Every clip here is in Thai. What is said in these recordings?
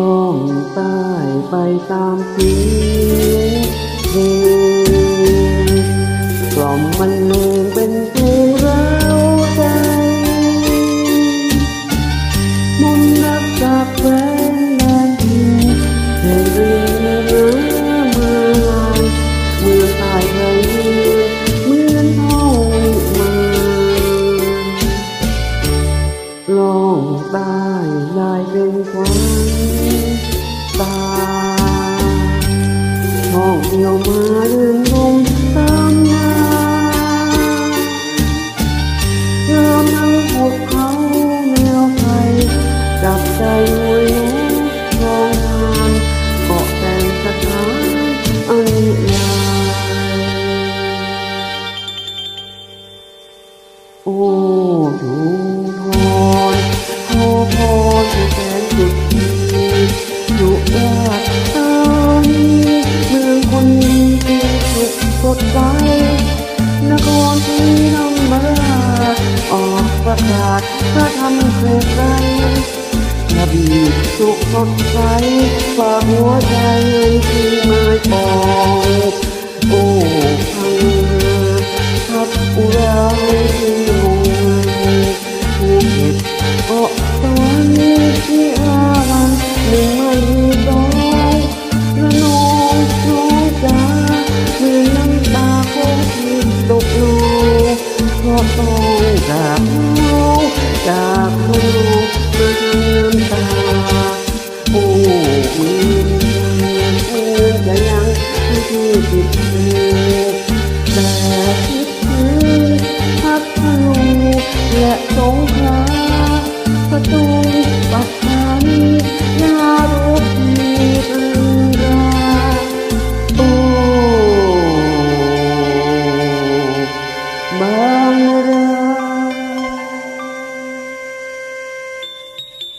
ล่องใต้ไปตามเสียงเพลงกล่อมมันเลงเป็นเพลงร้าวใจมุนต์รักจากแฟนแดนดินเพลงเรื่อเรือเมืองลายเมืองตายเคยเหมือนท้องมาลองใต้ลายเป็นควันต ท่องเที่ยวมาลืมลมตามงาเริ่มนั่งพบเขาแนวไทยจับใจมวยน้องทองทานเกาะแต่งสถานอันยาโอ้ดู ที่น้องมาออกประกาศพระธรรมเสกไรระบีบสุขสดใสฝากหัวใจที่ไม้ปองโอ้พังทับอุราที่มงภูเก็ตเก องจากน้องจากคนลูกมาทำน้ำตาโอ้มือ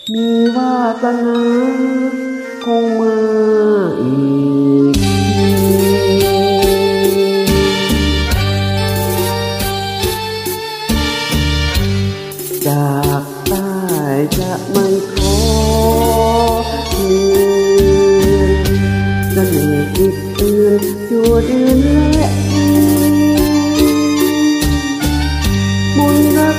มีวาสนาคงมาอีกจากใต้จะไม่ขอเพียนเสน่ห์ติดเตือนชั่วเดือนและปีมนต์รัก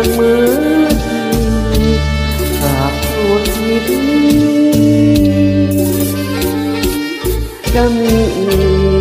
สมอทีฝากตัวชีวิตจะมี